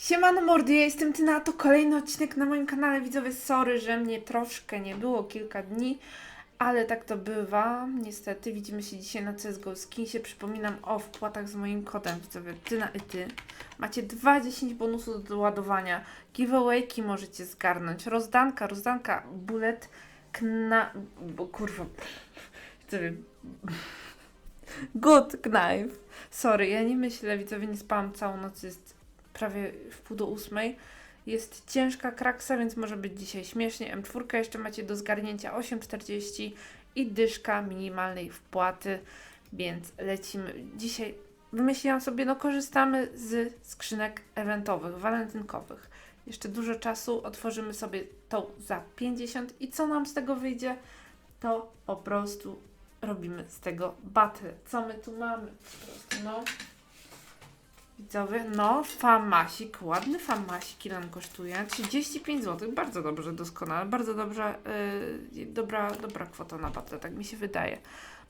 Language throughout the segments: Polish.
Siemano mordy, jestem Tyna, to kolejny odcinek na moim kanale widzowie. Sorry, że mnie troszkę nie było, kilka dni, ale tak to bywa. Niestety, widzimy się dzisiaj na CSGO Skinsie. Przypominam o wpłatach z moim kodem widzowie Tyna i Ty. Macie 20 bonusów do ładowania. Giveawayki możecie zgarnąć. Rozdanka, rozdanka, bullet, kna... Bo kurwa... Widzowie... Good knife. Sorry, ja nie myślę, widzowie, nie spałam całą noc, jest prawie w pół do ósmej. Jest ciężka kraksa, więc może być dzisiaj śmiesznie. M4 jeszcze macie do zgarnięcia 8,40 i dyszka minimalnej wpłaty, więc lecimy. Dzisiaj wymyśliłam sobie, no korzystamy z skrzynek eventowych, walentynkowych. Jeszcze dużo czasu, otworzymy sobie tą za 50 i co nam z tego wyjdzie, to po prostu robimy z tego battle. Co my tu mamy? Po prostu, no. Widzowie, no, famasik, ładny famasik, ile on kosztuje? 35 zł, bardzo dobrze, doskonale, bardzo dobrze, yy, dobra, dobra kwota na battle, tak mi się wydaje.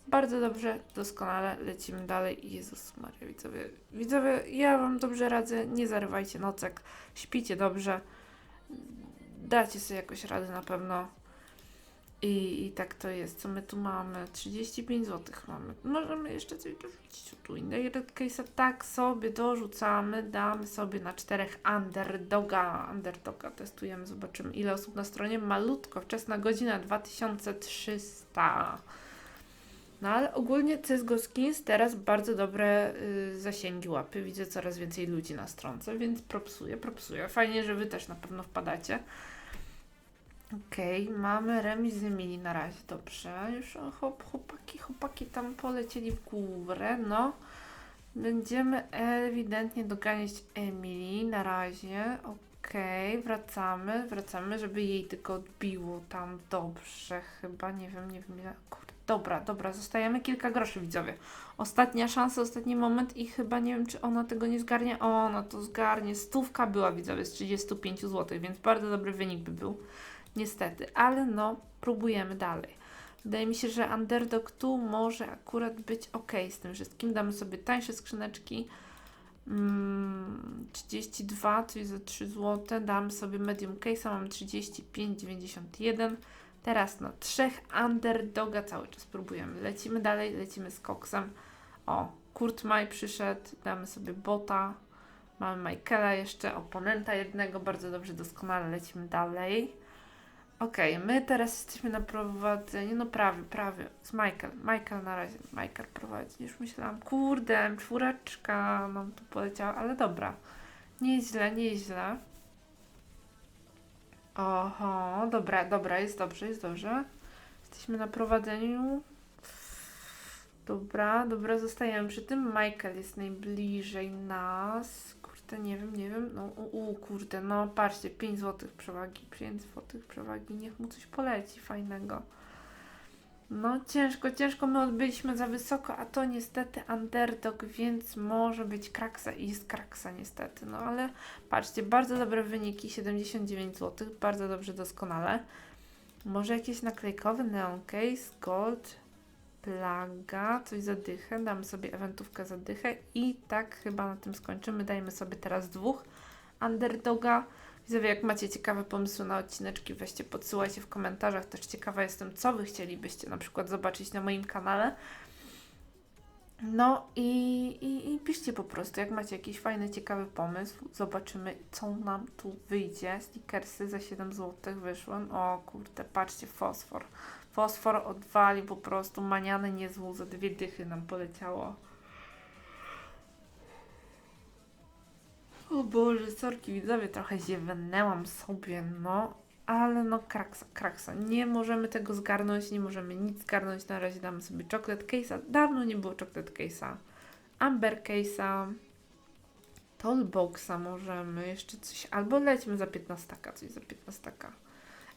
Bardzo dobrze, doskonale, lecimy dalej. Jezus Maria, widzowie, widzowie, ja Wam dobrze radzę, nie zarywajcie nocek, śpicie dobrze, dacie sobie jakoś radę na pewno. I, I tak to jest. Co my tu mamy? 35 zł mamy. Możemy jeszcze coś dorzucić tu. Indirect Case'a tak sobie dorzucamy. Damy sobie na czterech underdoga. Underdoga testujemy, zobaczymy ile osób na stronie. Malutko, wczesna godzina 2300. No ale ogólnie CSGO Skins teraz bardzo dobre y, zasięgi łapy. Widzę coraz więcej ludzi na stronce, więc propsuję, propsuję. Fajnie, że Wy też na pewno wpadacie. Okej, mamy remis z Emilii na razie, dobrze. Już hop, chłopaki, chłopaki tam polecieli w górę, no. Będziemy ewidentnie doganiać Emilii na razie. Okej, wracamy, wracamy, żeby jej tylko odbiło tam dobrze. Chyba, nie wiem, nie wiem. Kurde, dobra, dobra, zostajemy kilka groszy widzowie. Ostatnia szansa, ostatni moment i chyba nie wiem, czy ona tego nie zgarnie. O, ona to zgarnie. Stówka była widzowie z 35 zł, więc bardzo dobry wynik by był. Niestety, ale no, próbujemy dalej. Wydaje mi się, że Underdog tu może akurat być ok z tym wszystkim. Damy sobie tańsze skrzyneczki. Mm, 32, czyli za 3 zł. Damy sobie medium case, mamy 35,91. Teraz na trzech Underdoga cały czas próbujemy. Lecimy dalej, lecimy z koksem. O, Kurt Maj przyszedł, damy sobie bota. Mamy Michaela jeszcze, oponenta jednego, bardzo dobrze, doskonale lecimy dalej. Okej, my teraz jesteśmy na prowadzeniu, no prawie, prawie, z Michael. Michael na razie, Michael prowadzi. Już myślałam, kurde, czwóreczka nam tu poleciała, ale dobra. Nieźle, nieźle. Oho, dobra, dobra, jest dobrze, jest dobrze. Jesteśmy na prowadzeniu. Dobra, dobra, zostajemy przy tym. Michael jest najbliżej nas. Kurde, nie wiem, nie wiem. No, u, u kurde, no patrzcie, 5 zł przewagi, 5 zł przewagi. Niech mu coś poleci fajnego. No ciężko, ciężko. My odbyliśmy za wysoko, a to niestety underdog, więc może być kraksa i jest kraksa niestety. No ale patrzcie, bardzo dobre wyniki, 79 zł, bardzo dobrze, doskonale. Może jakieś naklejkowe neon case, gold, plaga, coś za dychę, damy sobie eventówkę za dychę i tak chyba na tym skończymy. Dajmy sobie teraz dwóch underdoga. Widzowie, jak macie ciekawe pomysły na odcineczki, weźcie, podsyłajcie w komentarzach. Też ciekawa jestem, co Wy chcielibyście na przykład zobaczyć na moim kanale. No i, i, i piszcie po prostu, jak macie jakiś fajny, ciekawy pomysł. Zobaczymy, co nam tu wyjdzie. Stickersy za 7 zł wyszły. O kurde, patrzcie, fosfor. Fosfor odwalił po prostu, maniany niezłą, za dwie dychy nam poleciało. O Boże, sorki widzowie, trochę ziewnęłam sobie, no. Ale no kraksa, kraksa. Nie możemy tego zgarnąć, nie możemy nic zgarnąć. Na razie damy sobie chocolate case'a. Dawno nie było chocolate case'a. Amber case'a. Tollboxa możemy. Jeszcze coś. Albo lećmy za 15, coś za 15.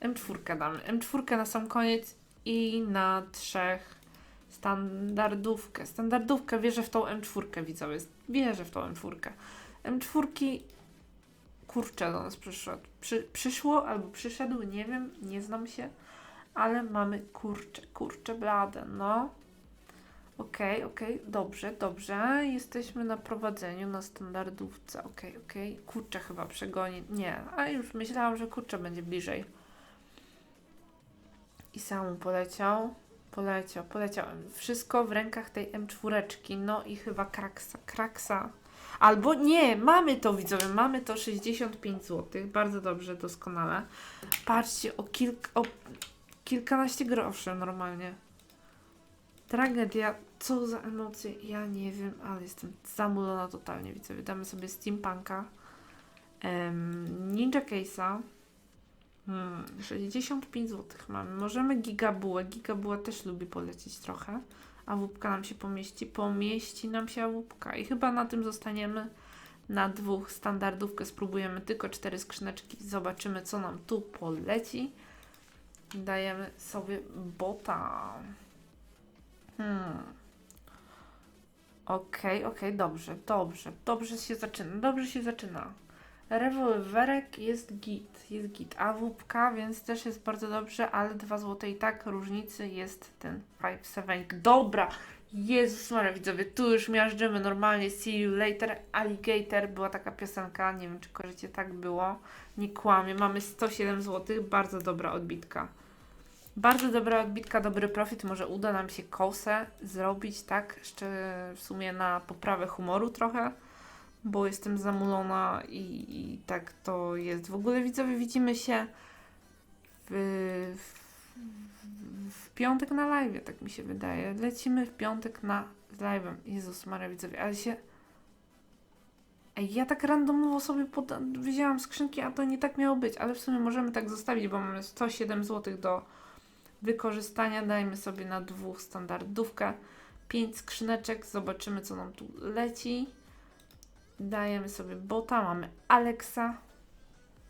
M4 damy. M4 na sam koniec i na trzech standardówkę. Standardówkę wierzę w tą M4, widzowie. Wierzę w tą M4. M4 kurczę do nas przyszedł. Przy, przyszło albo przyszedł, nie wiem, nie znam się, ale mamy kurcze, kurcze blade, no. Okej, okej, dobrze, dobrze. Jesteśmy na prowadzeniu, na standardówce. Okej, okej. Kurczę chyba przegoni. Nie, a już myślałam, że kurczę będzie bliżej. I sam poleciał. Poleciał, poleciał. Wszystko w rękach tej M4. No i chyba kraksa, kraksa. Albo nie, mamy to widzowie, mamy to 65 zł. Bardzo dobrze, doskonale. Patrzcie, o, kilk, o kilkanaście groszy normalnie. Tragedia, co za emocje, ja nie wiem, ale jestem zamulona totalnie, widzowie. Damy sobie steampunka, em, ninja case'a, hmm, 65 zł mamy. Możemy gigabułę, gigabuła też lubi polecieć trochę, a wupka nam się pomieści, pomieści nam się wupka i chyba na tym zostaniemy. Na dwóch standardówkę spróbujemy tylko cztery skrzyneczki, zobaczymy co nam tu poleci. Dajemy sobie bota. Hmm. Okej, okej, dobrze, dobrze, dobrze się zaczyna, dobrze się zaczyna. Rewolwerek jest git, jest git. A wupka, więc też jest bardzo dobrze, ale 2 zł i tak różnicy jest ten 5-7. Dobra! Jezus Maria, widzowie, tu już miażdżymy normalnie. See you later, alligator. Była taka piosenka, nie wiem czy kojarzycie, tak było. Nie kłamie, mamy 107 zł, bardzo dobra odbitka. Bardzo dobra odbitka, dobry profit. Może uda nam się kosę zrobić, tak? Jeszcze w sumie na poprawę humoru trochę, bo jestem zamulona i, i tak to jest. W ogóle widzowie, widzimy się w, w, w piątek na live, tak mi się wydaje. Lecimy w piątek na live. Jezus Maria, widzowie, ale się... Ej, ja tak randomowo sobie poda- wzięłam skrzynki, a to nie tak miało być, ale w sumie możemy tak zostawić, bo mamy 107 zł do wykorzystania. Dajmy sobie na dwóch standardówkę. Pięć skrzyneczek, zobaczymy co nam tu leci. Dajemy sobie bota, mamy Alexa.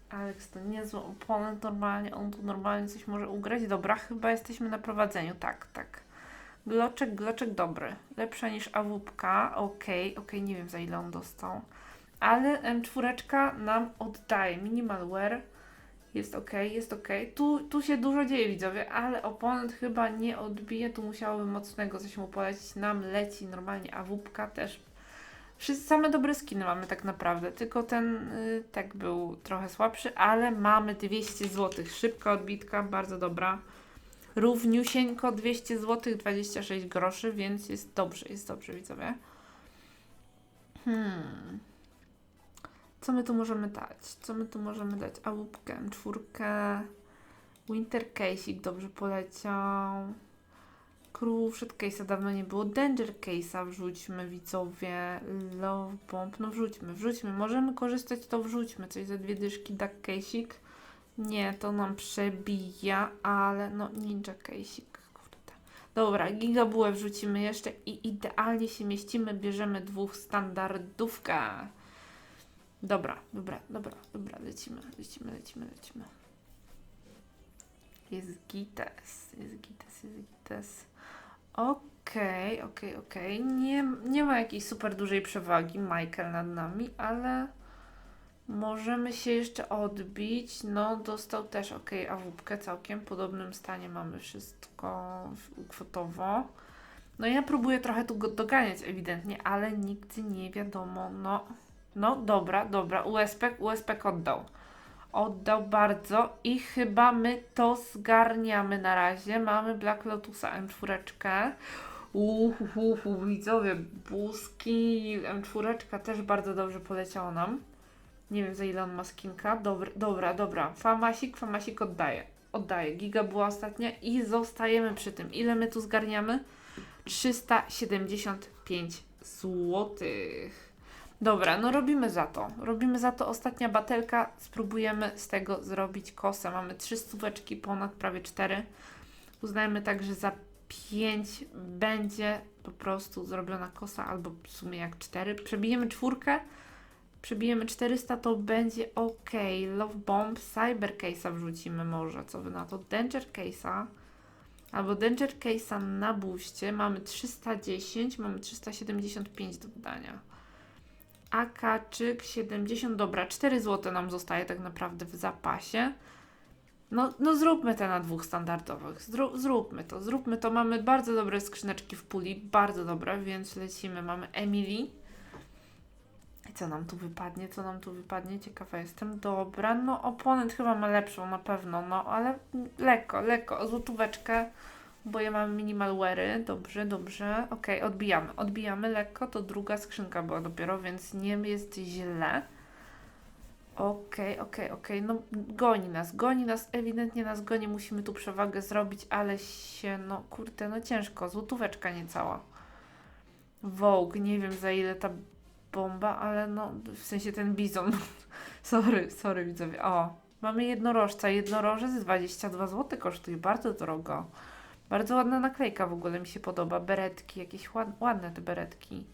Alex to niezły oponent normalnie, on tu normalnie coś może ugrać. Dobra, chyba jesteśmy na prowadzeniu, tak, tak. Gloczek, gloczek dobry. Lepsza niż awupka, okej, okej, nie wiem za ile on dostał. Ale M4 nam oddaje minimalware. Jest ok, jest ok. Tu, tu się dużo dzieje, widzowie, ale oponent chyba nie odbije. Tu musiałoby mocnego coś mu polecić. Nam leci normalnie, a wupka też. Wszyscy same dobre skiny mamy tak naprawdę. Tylko ten y, tak był trochę słabszy, ale mamy 200 zł. Szybka odbitka, bardzo dobra. Równiusieńko 200 zł, 26 groszy, więc jest dobrze, jest dobrze, widzowie. Hmm. Co my tu możemy dać? Co my tu możemy dać? A łupkę, czwórkę. Winter Case'ik dobrze poleciał. Cruciate Case'a dawno nie było. Danger Case'a wrzućmy, widzowie. Love Bomb, no wrzućmy, wrzućmy. Możemy korzystać, to wrzućmy. Coś za dwie dyszki. Duck Case'ik. Nie, to nam przebija, ale no Ninja Case'ik. Dobra, gigabułę wrzucimy jeszcze i idealnie się mieścimy. Bierzemy dwóch standardówkę. Dobra, dobra, dobra, dobra, lecimy, lecimy, lecimy, lecimy. Jest gites, jest gites, jest gites. Okej, okej, okej. Nie, nie ma jakiejś super dużej przewagi Michael nad nami, ale możemy się jeszcze odbić. No, dostał też okej awupkę całkiem. W podobnym stanie mamy wszystko kwotowo. No ja próbuję trochę tu doganiać ewidentnie, ale nigdy nie wiadomo, no... No dobra, dobra, USP, USP oddał. Oddał bardzo i chyba my to zgarniamy na razie. Mamy Black Lotusa M4. Uhuhu, widzowie, buski M4 też bardzo dobrze poleciało nam. Nie wiem za ile on ma skinka. Dobra, dobra, dobra. Famasik, Famasik oddaje. Oddaje. Giga była ostatnia i zostajemy przy tym. Ile my tu zgarniamy? 375 złotych. Dobra, no robimy za to. Robimy za to ostatnia batelka. Spróbujemy z tego zrobić kosę. Mamy trzy stóweczki, ponad prawie cztery. Uznajmy tak, że za pięć będzie po prostu zrobiona kosa, albo w sumie jak cztery. Przebijemy czwórkę, przebijemy 400, to będzie ok. Love Bomb, Cyber Case'a wrzucimy może. Co wy na to? Danger Case'a. Albo Danger Case'a na buście. Mamy 310, mamy 375 do dodania. Akaczyk 70, dobra, 4 zł nam zostaje tak naprawdę w zapasie. No, no zróbmy te na dwóch standardowych. Zró- zróbmy to, zróbmy to. Mamy bardzo dobre skrzyneczki w puli, bardzo dobre, więc lecimy. Mamy Emily. Co nam tu wypadnie? Co nam tu wypadnie? Ciekawa jestem. Dobra, no oponent chyba ma lepszą na pewno, no ale lekko, lekko, o złotóweczkę, bo ja mam minimalwery. Dobrze, dobrze. Okej, odbijamy, odbijamy lekko. To druga skrzynka była dopiero, więc nie jest źle. Okej, okej, okej. No goni nas, goni nas, ewidentnie nas goni. Musimy tu przewagę zrobić, ale się, no kurde, no ciężko. Złotóweczka niecała. Vogue, nie wiem za ile ta bomba, ale no, w sensie ten bizon. sorry, sorry widzowie. O, mamy jednorożca. Jednorożec 22 zł kosztuje, bardzo drogo. Bardzo ładna naklejka w ogóle mi się podoba. Beretki, jakieś ład, ładne te beretki.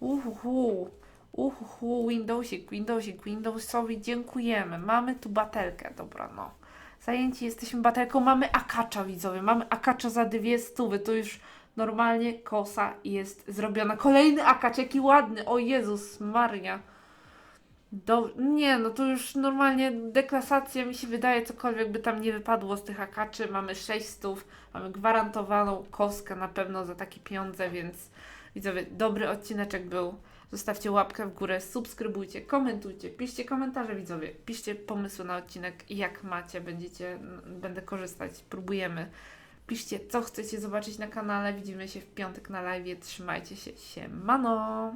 Uhuhu. Uhuhu, Windowsik, Windowsik, Windowsowi dziękujemy. Mamy tu batelkę, dobra no. Zajęci jesteśmy batelką, mamy akacza widzowie, mamy akacza za dwie stówy, to już normalnie kosa jest zrobiona. Kolejny akacz, jaki ładny, o Jezus Maria. Do, nie, no to już normalnie deklasacja mi się wydaje, cokolwiek by tam nie wypadło z tych akaczy. Mamy 6 stów, mamy gwarantowaną koskę na pewno za takie pieniądze, więc widzowie, dobry odcineczek był. Zostawcie łapkę w górę, subskrybujcie, komentujcie, piszcie komentarze widzowie, piszcie pomysły na odcinek, jak macie, będziecie, będę korzystać, próbujemy. Piszcie, co chcecie zobaczyć na kanale, widzimy się w piątek na live, trzymajcie się, siemano!